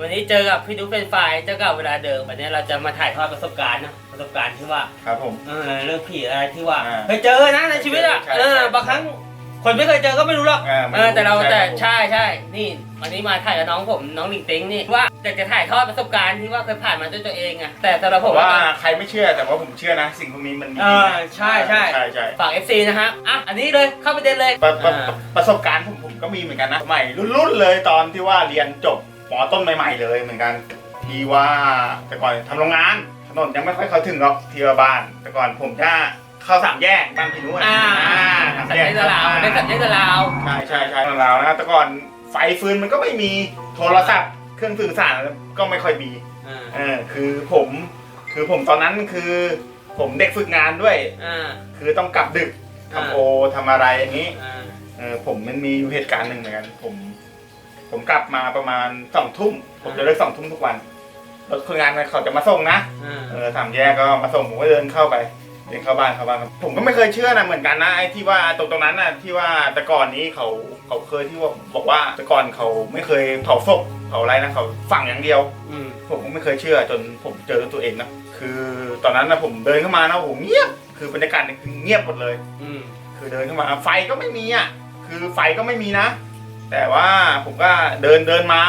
วัสดีครับวันนี้เจอกับพี่ดุ๊กเป็นไฟล์เจอกับเวลาเดิมวันนี้เราจะมาถ่ายทอดประสบการณ์นะประสบการณ์ที่ว่าครับผม เออเรื่องผีอะไรที่ว่าอ่าเคยเจอนะในชีวิตอะใช่ใช่เออบางครั้งคนไม่เคยเจอก็ไม่รู้หรอกอ่าไม่เออแต่เรารู้แต่ใช่ใช่ใช่นี่วันนี้มาถ่ายกับน้องผมน้องหลิงติงนี่ว่าอยากจะถ่ายทอดประสบการณ์ที่ว่าเคยผ่านมาด้วยตัวเองอะแต่สำหรับผผมมว่า ว่าใครไม่เชื่อแต่ว่าผมเชื่อนะ สิ่งพวกนี้มันมีเอจริงอนะใช่ใช่ ใช่ใช่ฝาก FC นะฮะอะอันนี้เลยเข้าประเด็นเลยประประอ่า ประสบการณ์ผมผมก็มีเหมือนกันนะสมัยรุ่นๆเลยตอนที่ว่าเรียนจบ หมอต้นใหม่ ๆ เลยเหมือนกันที่ว่าแต่ก่อนทำโรงงานถนนยังไม่ค่อยเข้าถึงหรอกที่ว่าบ้าน แต่ก่อนผมจะเข้าสามแยกบ้านพี่นุ้ยอ่าสามสัญแยกญาณลาวเป็นสัญญาณลาว ใช่ใช่ใช่ลาวนะแต่ก่อนไฟฟืนมันก็ไม่มีโทรศัพท์เครื่องสื่อสารก็ไม่ค่อยมีอ่าเออคือผมคือผมตอนนั้นคือผมเด็กฝึกงานด้วยอ่าคือต้องกลับดึกอ่าทำโอทำอะไรอย่างนี้อ่าเออผมมันมีอยู่เหตุการณ์หนึ่งเหมือนกันผม ผมกลับมาประมาณสองทุ่มผมจะเลิกสองทุ่มทุกวันรถคนงานเขาจะมาส่งนะอ่าเออสามแยกก็มาส่งผมก็เดินเข้าไปเดินเข้าบ้านเข้าบ้านครับผมก็ไม่เคยเชื่อนะเหมือนกันนะไอ้ที่ว่าตรงตรงนั้นน่ะที่ว่าแต่ก่อนนี้เขาเขาเคยที่ว่าบอกว่าแต่ก่อนเขาไม่เคยเผาศพเผาอะไรนะเขาฝังอย่างเดียวอืมผมก็ไม่เคยเชื่อจนผมเจอด้วยตัวเองนะคือตอนนั้นนะผมเดินเข้ามานะโอ้โหเงียบคือบรรยากาศเนี่ยคือเงียบหมดเลย อืมคือเดินเข้ามาไฟก็ไม่มีอะคือไฟก็ไม่มีนะ แต่ว่าผมก็เดินเดินมา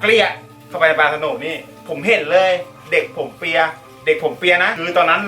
เกลี้ยเข้าไปในบาร์สนุกนี่ ผมเห็นเลย เด็กผมเปีย เด็กผมเปียนะ คือตอนนั้น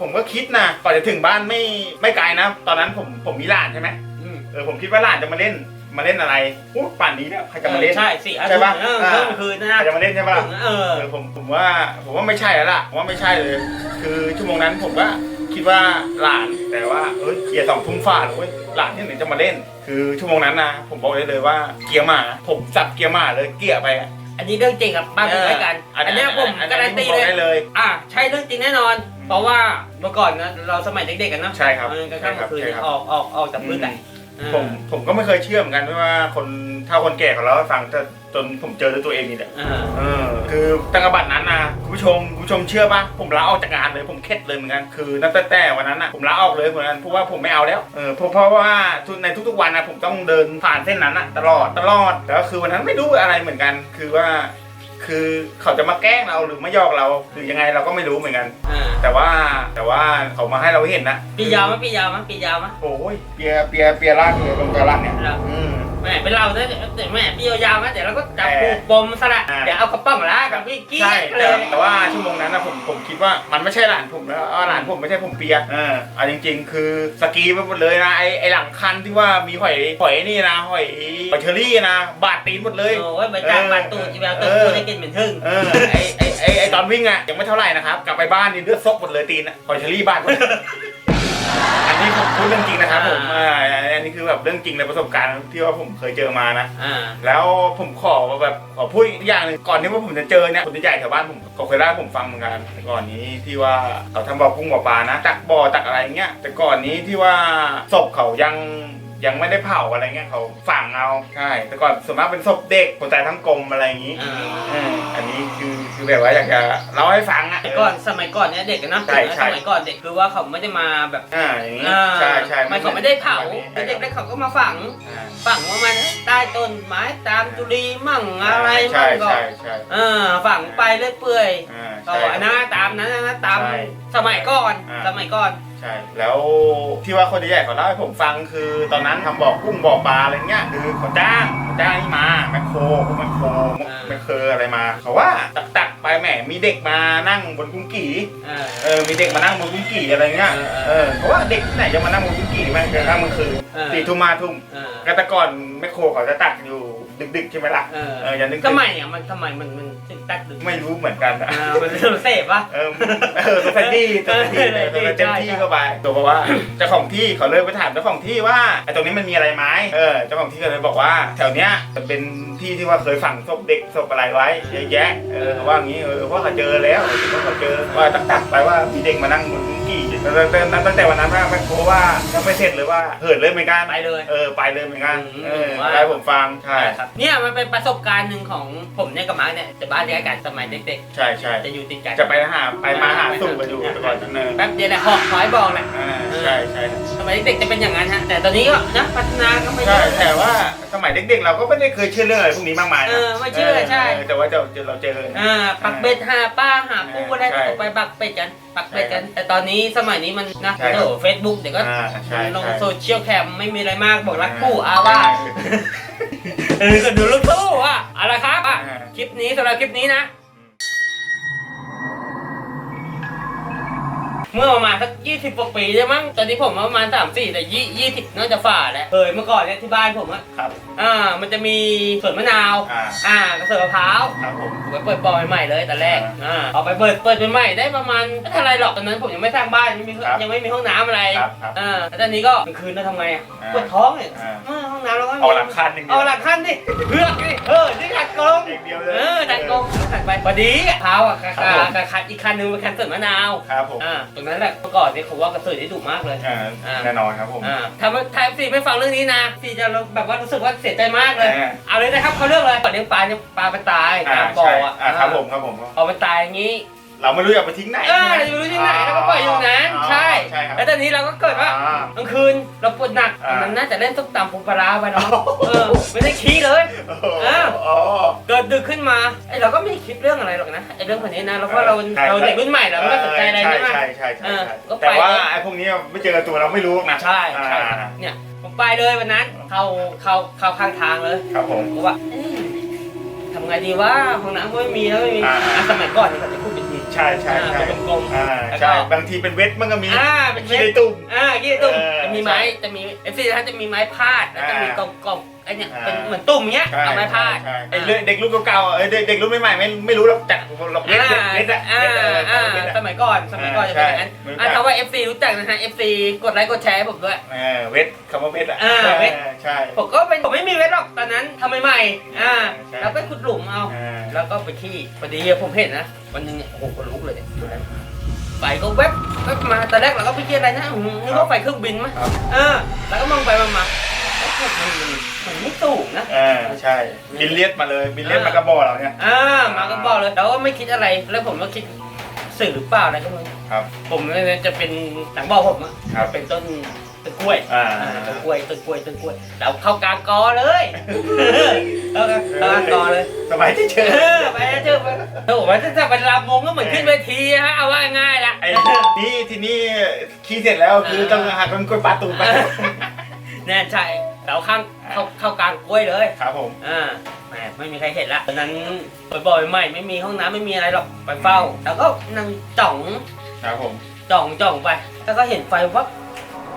ผมก็คิดนะก่อนจะถึงบ้านไม่ไม่ไกลนะ ตอนนั้นผมผมมีหลานใช่ไหมอืมเออผมคิดว่าหลานจะมาเล่นมาเล่นอะไรอู้ป่านนี้เนี่ยใครจะมาเล่นใช่สี่อาใช่ทิตปะย์เอออ่าเพิ่มคืนนะใครจะมาเล่นใช่ปะล่ะเออเออผมผมว่าผมว่าไม่ใช่แล้วล่ะผมว่าไม่ใช่เลย คือชั่วโมงนั้นผมก็ คิดว่าหลานแต่ว่าเอ้ยเกียร์สองทุ่มฝ่าเลยเว้ยหลานที่ไหนจะมาเล่น คือชั่วโมงนั้นนะผมบอกได้เลยว่าเกียร์หมา ผมสับเกียร์หมาเลยเกียร์ไปอะ อันนี้เรื่องจริงครับบ้านผมด้วยกันอันเนี้ยผมอันการันตีผมบเลอกยได้เลยอะใช่เรื่องจริงแน่นอน เพราะว่าเมื่อก่อนนะเราสมัยเด็กๆกันเนอะใช่ครับเออกลางใช่ครับคืนใช่ครับ ออกออกออกจากพื้นไหนเออ ผมผมก็ไม่เคยเชื่อเหมือนกันว่าคนเท่าคนแก่ของเราให้ฟังจนจนผมเจอด้วยตัวเองนี่แหละอ่า เออคือตั้งแต่บัตรนั้นนะคุณผู้ชมคุณผู้ชมเชื่อปะผมลาออกจากงานเลยผมเข็ดเลยเหมือนกันคือนับแต่แต่วันนั้นนะผมลาออกเลยเหมือนกันเพราะว่าผมไม่เอาแล้วเออเพราะเพราะว่าทุกในทุกๆวันนะผมต้องเดินผ่านเส้นนั้นนะตลอดตลอดแต่ก็คือวันนั้นไม่รู้อะไรเหมือนกัน คือว่า คือเขาจะมาแกล้งเราหรือมาหยอกเราหรือยังไงเราก็ไม่รู้เหมือนกัน อ่าแต่ว่าแต่ว่าเขามาให้เราเห็นนะปียาวมั้ยปียาวมั้ยปียาวมั้ยโอ้ยเปียเปียเปียร่างเลยลงกระลังเนี่ยเราอืม แหม่เป็นเราเนี่ยแต่แหม่ปียาวๆมั้ยเดี๋ยวเราก็จับแต่ปูปมซะละอ่าเดี๋ยวเอากระป๋องละกับพี่กี้ใช่เลแต่ยแต่ว่าชั่วโมงนั้นนะผมผมคิดว่ามันไม่ใช่หลานผมแล้วเอาหลานผมไม่ใช่ผมเปียเออเอาจริง ๆ คือสกีไปหมดเลยนะไอไอหลังคันที่ว่ามีหอยหอยนี่นะหอยหอยเชอรี่นะบาดตีนหมดเลย โอ้ยใบจากบาดตูดจีแววตูดเออพูดได้กินเหมือนทึ่งเออไอไอไอไอตอนวิ่งอะยังไม่เท่าไหร่นะครับ กลับไปบ้านนี่เลือดซกหมดเลยตีนอะหอยเชอรี่บาดหมด อันนี้ผมพูดเรื่องจริงนะครับผมอ่าอันนี้คือแบบเรื่องจริงในประสบการณ์ที่ว่าผมเคยเจอมานะ อ่า แล้วผมขอแบบขอพูดอีกอย่างหนึงก่อนที่ว่าผมจะเจอเนี่ยคนที่ใหญ่แถวบ้านผมเขาเคยเล่าให้ผมฟังเหมือนกันแต่ก่อนนี้ที่ว่าเขาทำบ่อกุ้งบ่อปลานะตักบ่อตักอะไรเงี้ยแต่ก่อนนี้ที่ว่าศพเขายังยังไม่ได้เผาอะไรเงี้ยเขาฝังเอาใช่แต่ก่อนส่วนมากเป็นศพเด็กคนตายทั้งกลมอะไรอย่างงี้อ่าเอออันนี้ คือคือแบบว่าอยากจะเล่าให้ฟังอะแต่ก่อนสมัยก่อนเนี่ยเด็กอะนะใช่ใช่ สมัยก่อนเด็กคือว่าเขาไม่ได้มาแบบอ่าอย่างงี้อ่าใช่ใช่ไม่เขาไม่ได้เผาใช่เด็กๆเขาก็มาฝัง อ่าฝังว่ามันใต้ต้นไม้ตามจุลีมั่งอะไรใช่มั่งก็ใช่ใช่เออฝังไปเรื่อยเปื่อยอ่าก็ใช่อันนะตามนั้นนะตามใช่สมัยก่อนอ่า สมัยก่อน ใช่แล้วที่ว่าคนใหญ่เขาเล่าให้ผมฟังคือ ตอนนั้นทำบ่อกุ้งบ่อปลาอะไรเงี้ยคือเขาจ้างเขาจ้างนี่มาแมคโครพวกแมคโครแมคเคออะไรมาเขาว่าตักตักๆไป แหมมีเด็กมานั่งบนกุ้งกี่เออเออมีเด็กมานั่งบนกุ้งกี่อะไรเงี้ยเออเออเพราะว่าเด็กที่ไหนจะมานั่งบนกุ้งกี่แม่งกระทั่งมันคือเออ สี่ทุ่มมาทุ่มเออกแต่ก่อนแมคโครเขาจะตักอยู่ดึกๆใช่ไหมล่ะเออเอออย่านึกทำไมอะมันทำไมมันมันถึงตัดดึกไม่รู้เหมือนกันอะอ่ามันเริ่มเสพปะ เออเออตัวแฟนดี้ตัวแฟนดี้เลยตัวแฟนเต็มที่เข้าไปตัวบอกว่าเจ้าของที่เขาเลยไปถามเจ้าของที่ว่าไอ้ตรงนี้มันมีอะไรไหมเออเจ้าของที่ก็เลยบอกว่า แถวเนี้ยมันเป็น ที่ที่ว่าเคยฝังศพเด็กศพอะไรไว้เยอะแยะเออเขาว่างี้เออเพราะเขาเจอแล้วเพราะเขาเจอว่าตักตักๆไปว่ามีเด็กมานั่งบนกุ้งกี่ตั้งแต่ตั้งแต่วันนั้นว่าแม่โคว่ายังไม่เสร็จเลยว่าเหินเลยเหมือนกันไปเลยเออไปเลยเหมือนกันอืมเออว่าได้ผมฟังใช่ครับเนี่ยมันเป็นประสบการณ์หนึ่งของผมเนี่ยกับมาร์คเนี่ยจะบ้านเดียวกันสมัยเด็กใช่ใช่ๆจะอยู่ติดกันจะไปหาไปมาหาสู่กันอยู่แต่ก่อนนั้นเนอะแป๊บเดียวแหละหอกขอยบอกแหละอ่าใช่ใช่สมัยเด็กๆจะเป็นอย่างนั้นฮะแต่ตอนนี้ก็นะพัฒนาก็ไม่เยใช่อะแต่ว่าสมัยเด็กๆ เราก็ไม่ได้เคยเชื่อเรื่องอะไรพวกนี้มากมายนะเออไม่เชื่อใช่ แต่ว่าเราเราเจออ่าปักเบ็ดหาป้าหาปูอะไรใช่ก็ไปปักเป็ดกันปักเป็ดกัน แต่ตอนนี้สมัยนี้มันนะใช่ครับโอ้เฟซบุ๊กเดี๋ยวก็อ่าใช่ลงใช่ โซเชียลแคมไม่มีอะไรมากบอกรักปู่อาว่า เออก็ดูลูกทู่อะเอาละครับอะอ่าคลิปนี้สำหรับคลิปนี้นะ เมื่อประมาณสักยี่สิบกว่าปีได้มั้งตอนนี้ผมประมาณสามสี่แต่ยี่ยี่สิบน่าจะฝ่าแล้วเคยเมื่อก่อนเนี่ยที่บ้านผมอะครับ อ่า มันจะมีสวนมะนาว อ่า อ่ากระเสือมะพร้าวครับผมผมไปเปิดปอยใหม่เลยแต่แรก อ่า เอาไปเปิดเปิดใหม่ๆได้ประมาณไม่เท่าไรหรอกตอนนั้นผมยังไม่สร้างบ้านยังไม่มีครับยังไม่มีห้องน้ำอะไร ครับครับอ่าแล้วตอนนี้ก็กลางคืนเราทำไงอะอ่าปวดท้องเนี่ยอ่า เออห้องน้ำเราก็ไม่มี เอาหลักคันหนึ่งเอาหลักขั้นดิเพื่อกดิเออนี่ขัดกลมเองเดียวเลยเออดันกลมขัดไปพอดีอะเท้าอะกับครับผมกับคันอีกคันนึงเป็นคันสวนมะนาว ครับผม อ่า ตรงนั้นแหละเมื่อก่อนนี่เขาว่ากระสือที่ดุมากเลย อ่าอ่า แน่นอนครับผม อ่าถ้าไทยซีไม่ฟังเรื่องนี้นะซีจะแบบว่ารู้สึกว่าเสียใจมากเลย อ่า เอาเลยนะครับเขาเรื่องเลยก่อนเลี้ยงปลาเนี่ยปลาไปตายอ่าตามบ่อใช่อะอ่าครับผมครับผมเอาไปตายอย่างนี้ เราไม่รู้จะเอาไปทิ้งไหนเออเราจะไปรู้ที่ไหนแล้วก็ปล่อยอยู่นั้นอ๋อใช่ใช่ครับ แล้วตอนนี้เราก็เกิดว่าอ่ากลางคืนเราปวดหนักอ่ามันน่าจะเล่นส้มตำปูปลาร้าไปเนาะเออไม่ได้ขี้เลย โอ้โหอ้าว อ๋อ เกิดดึกขึ้นมาไอเราก็ไม่ได้คิดเรื่องอะไรหรอกนะไอเรื่องคนนี้นะแล้วเพราะเราใช่เราเด็กรุ่นใหม่เราไม่ได้สนใจอะไรใช่ไหม ใช่ใช่ใช่เออใช่ก็ไปแต่ว่าไอ้พวกนี้ไม่เจอตัวเราไม่รู้นะใช่ใช่ อ่าเนี่ยผมไปเลยวันนั้นเข้าเข้าเข้าข้างทางเลยครับผม ผมว่าเอ๊ะทำไงดีว่าห้องน้ำก็ไม่มีแล้วไม่มีอ่า อะสมัยก่อนเนี่ยเขาจะพูดเป็นที ใช่ใช่ใช่อ่าเป็นกลมๆอ่าแล้วก็ ใช่บางทีเป็นเวทมันก็มีอ่าเป็นเม็ขี้ดในตุ่ม อ่ากี่ตุ้มเออจะมีไม้จะมีเอฟซีท่านจะมีไม้พาดแล้วจะมีกอ่าล่องกล่องไอเนี่ยอ่าเป็นเหมือนตุ่มเงี้ยใช่เอาไม้พาดใช่ไอ้เรื่องเด็กรุ่นเก่าๆเอ้ยเด็กเด็กรุ่นใหม่ๆไม่ไม่รู้หรอกจักหรอกเวทอ่าเวทอะอ่าเวทอะอ่าเวทอะสมัยก่อนสมัยก่อนจะเป็นอย่างนั้นใช่อ่าถ้าว่า FC รู้จักนะฮะ FC กดไลค์กดแชร์ให้ผมด้วยเออเวทคำว่าเวทอะอ่าเวทออใช่ผมก็เป็นผมไม่มีเวทหรอกตอนนั้นทำใหม่ๆอ่าใช่แล้วไปขุดหลุมเอาอ่าแล้วก็ไปขี้พอดีผมเห็นนะวันหนึงเนี่ยโอ้โหคนลุกเลยเนี่ยดูนะไฟก็แวบแวบมาตอนแรกเราก็ไม่คิดอะไรนะอืมนึกว่าไฟเครื่องบินมั้ยครับเออแล้วก็มองไปมองมา เอ๊ะมันมันมันไม่สูงนะเออใช่ บินเลียดมาเลย บินเลียดมากระบอกเราเนี่ย อ่ามาก็บอกเลยแล้วก็ไม่คิดอะไร แล้วผมก็คิดสื่อหรือเปล่าอะไรก็ไม่รู้ครับ ผมเนี่ยจะเป็นหลังบอกผมอะครับเป็นต้นต้นกล้วยอ่าอ่า ต้นกล้วยต้นกล้วยต้นกล้วยแล้วเข้ากลางกอเลยแล้วก็เข้ากลางกอเลย สบายที่เจเอออไปเจอไปโอ้โหมันจะเป็นลำมงก็เหมือนขึ้นเวทีฮะเอาว่าง่ายละไอ้นี่ที่นี่ขี้เสร็จแล้วคือต้องหักต้นกล้วยปลาตูมไป แน่ใจ เราข้างเข้าเข้ากลางกล้วยเลยครับผมอ่าแหมไม่มีใครเห็นละตอนนั้นบ่อยๆใหม่ไม่มีห้องน้ำไม่มีอะไรหรอกไปเฝ้า แล้วก็นั่งจ่องครับผมจ่องจ่องไป แล้วก็เห็นไฟวับ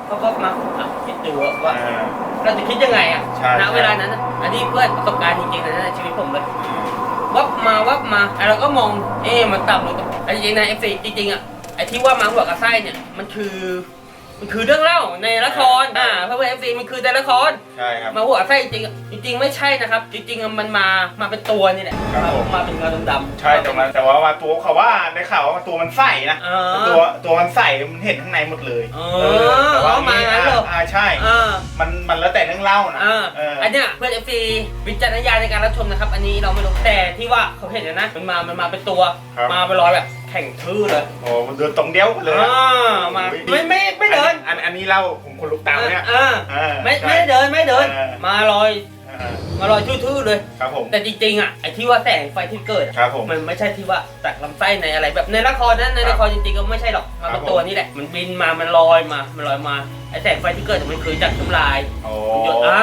วับวับมาอะคิดดูว่าอ่า เราจะคิดยังไงอะใช่ณใช่ เวลานั้นน่ะอันนี้เพื่อนประสบการณ์จริงๆนะในชีวิตผมเลย วับมาวับมาแล้วเราก็มอง เอ๊ะมันต่ำลงไอ้จริงๆนะเอฟซีจริงๆอะไอ้ที่ว่ามาหัวกับไส้เนี่ยมันคือ มันคือเรื่องเล่าในละครอ่าเพราะว่าเอฟซีมันคือในละคร ใช่ครับ มาหัวกับไส้จริงๆจริง ๆ ไม่ใช่นะครับ จริงๆมันมามาเป็นตัวนี่แหละครับมาผม มาเป็นเงาดำๆใช่ตรงนั้นแต่ว่าว่าตัวเขาว่าได้ข่าวว่าตัวมันใสนะอ่า ตัวตัวมันใสมันเห็นข้างในหมดเลยอ๋อเออแต่ว่าเอามางั้นเหรอ อ่าใช่ อ่า มันมันแล้วแต่เรื่องเล่านะอ่าเอออันเนี้ยเพื่อนเอฟซีวิจารณญาณในการรับชมนะครับ อันนี้เราไม่รู้แต่ที่ว่าเขาเห็นนะมันมา มันมาเป็นตัว ครับ มาเป็นรอยแบบ แข่งทื่อเลยโอ้มันเดินตรงเดียวกันเลยอ่าอะมาโอ้ยไม่ไม่ไม่เดินอันอันนี้เล่าผมคนลุกตามเนี่ยอ่าเออไม่ใช่ไม่ได้เดินไม่เดิน เออ มาลอยเออมาลอยทื่อๆเลย ครับผม แต่จริงๆอะไอ้ที่ว่าแสงไฟที่เกิดอะครับผม มันไม่ใช่ที่ว่าจากลำไส้ในอะไรแบบในละครนั้นในครับละครจริงๆก็ไม่ใช่หรอกมาครัเป็บนผม ตัวนี่แหละมันบินมามันลอยมามันลอยมาไอ้แสงไฟที่เกิดมันคือจากน้ำลายโอ้หยดอ่า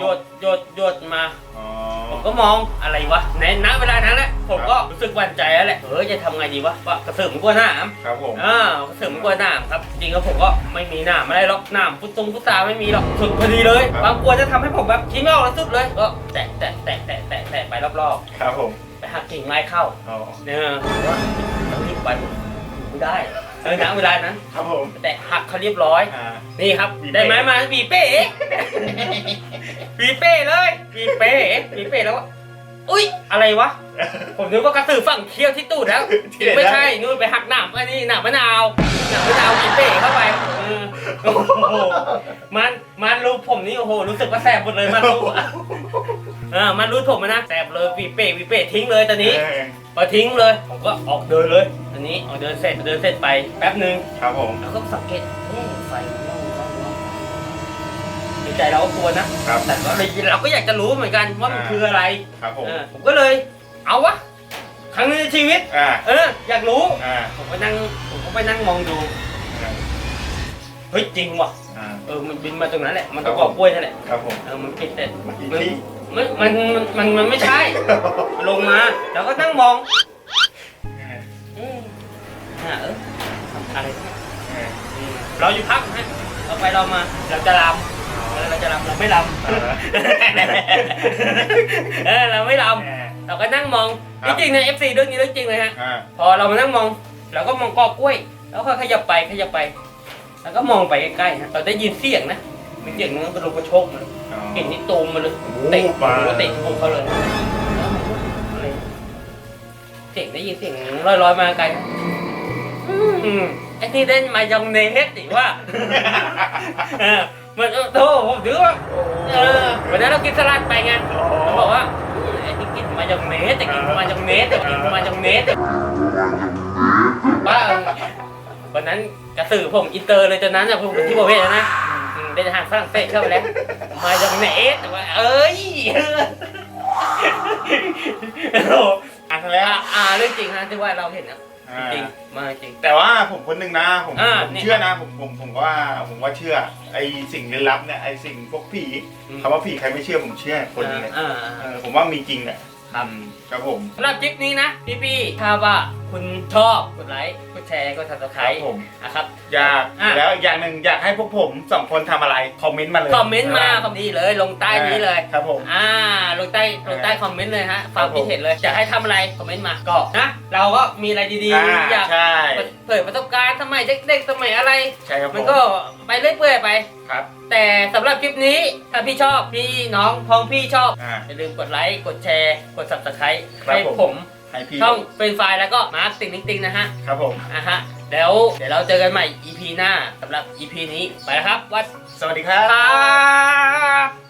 หยดหยดหยดมา อ๋อ ผมก็มองอะไรวะในณเวลานั้นแหละผมก็รู้สึกหวั่นใจแล้วแหละเออจะทำไงดีวะว่ากระเสือกมันกลัวหนามครับผมอ่ากระเสือกมันกลัวหนามครับจริงๆแล้วผมก็ไม่มีหนามอะไรหรอกหนามพุตรงพุตาไม่มีหรอกสุดพอดีเลยบางกลัวจะทำให้ผมแบบคิดไม่ออกแล้วสุดเลยก็แตะแตะแตะแตะแตะแตะไปรอบครับผมๆไปหักกิ่งไม้เข้าอ๋อเนี่ยผมว่าต้องรีบไปไม่ได้เออณเวลานั้น ครับผมแต่หักเขาเรียบร้อย อ่า นี่ครับบีเป้ได้ไหมมาบีเป้ บีเป้เลยบีเป้บีเป้แล้วว่าอุ้ยอะไรวะ ผมนึกว่ากระสือฝั่งเคี้ยวที่ตูดแล้ว ที่ไหนได้ไม่ใช่นู่นไปหักหนามอันนี้หนามมะนาวหนามมะนาวบีเป้เข้าไปเออโอ้โหมันมันรูปผมนี่โอ้โหรู้สึกว่าแสบหมดเลยมันรูปอะเออมันรู้ผมอะนะแสบเลยบีเป้บีเป้ทิ้งเลยตอนนี้ เออพอทิ้งเลย ผมก็ออกเดินเลย อันนี้ออกเดินเสร็จเดินเสร็จไปแป๊บหนึ่งครับผม แล้วก็สังเกตเอ๊ะไฟมันว่าง ว่างว่างใจเราก็กลัวนะ ครับแต่ก็เลยเราก็อยากจะรู้เหมือนกันว่ามันอ่าคืออะไรครับผมเออผมก็เลย เอาวะครั้งหนึงในชีวิต อ่าเออ อยากรู้ อ่าผมก็นั่งผมก็ไปนั่งมองดู เฮ้ยจริงว่ะ อ่า เออ มันบินมาตรงนั้นแหละ มันครัก็บกอบกล้วยนั่นแหละ ครับผมเออ มันปิดแต่มันอีกมันที่มันมันมันมันไม่ใช่ ลงมาแล้วก็นั่งมองเอ๊ะอ่าเอออะไรเนี่ยอืมเราอยู่พักฮะเราไปเรามา เราจะรำเออ เราจะรำเราไม่รำเออเราไม่รำเราก็นั่งมองครัจบริงๆนะ FC เรื่องนี้เรื่องจริงเลยฮะอ่าพอเรามานั่งมองเราก็มองกอกล้วย แล้วก็ขยับไปขยับไป แล้วก็มองไปใกล้ๆฮะเราได้ยินเสียงนะมีเสียงนึงก็ลงกระโชกมาเห็นนี่ตูมมาเลยเตะมาหัวเตะพวกเขาเลยอะไรเสียงได้ยินเสียงลอยๆมาไกลนะอืมไอ้นี่เล่นมายองเนสดิว่าเออเห มือนเออโธ่ผมถือว่าเออวันนั้นเรากินสลัดไปไงเขาบอกว่าอืมไอ้ที่กินมายองเนสแต่กินมายองเนสแต่กินมายองเนสแต่บ้าวันนั้นกระสือผมอินเตอร์เลยตอนนั้นอะผมที่ประเวศนะอืมเป็นทหารฝรั่งเศสเข้าไปแล้วมายองเนสแต่ว่าเอ้ยโอ้โหอะแล้วอ่าอ่าเรื่องจริงฮะที่ว่าเราเห็นนะอ่า จริงมาจริง แต่ว่าผมคนหนึ่งนะผมอ่าผมนี่เชื่อนะผมผมผมว่าผมว่าเชื่อ ไอ้สิ่งลึกลับเนี่ยไอ้สิ่งพวกผีอืม คำว่าผีใครไม่เชื่อผมเชื่อคนหนึงเลยอ่าเออผมว่ามีจริงแหละ ครับอืมครับผมสำหรับคลิปนี้นะ พี่พี่ๆถ้าว่าคุณชอบกดไลค์กดแชร์กดครั subscribe บผม นะครับ อยากอะ แล้วอีกอย่างหนึ่งอยากให้พวกผมสองคนทำอะไร คอมเมนต์มาเลยคอมเมนต์มาคอมดีเลยลงใต้นี้เลย ครับผม อ่าลงใต้ลงใต้คอมเมนต์เลยฮะความครับผมคิดเห็นเลยอยากให้ทำอะไรคอมเมนต์มาก็นะเราก็มีอะไรดีอ่าๆอยากใช่ เผยประสบการณ์ส มัยเด็กๆสมัยอะไร ใช่ครับผมันมก็ไปเรื่อยเปื่อยไป ครับ แต่สำหรับคลิปนี้ถ้าพี่ชอบพี่น้องพ้องพี่ชอบ อ่า อย่าลืมกดไลค์ กดแชร์ กด subscribe ครับให้ผม ผมให้พี่ช่องเป็นไฟล์แล้วก็มาร์คติ่งติ๊งๆนะฮะ ครับผม อะฮะแล้วเดี๋ยวเราเจอกันใหม่ EP หน้าสำหรับ EP นี้ไปแล้วครับ วัดสวัสดีครับครับ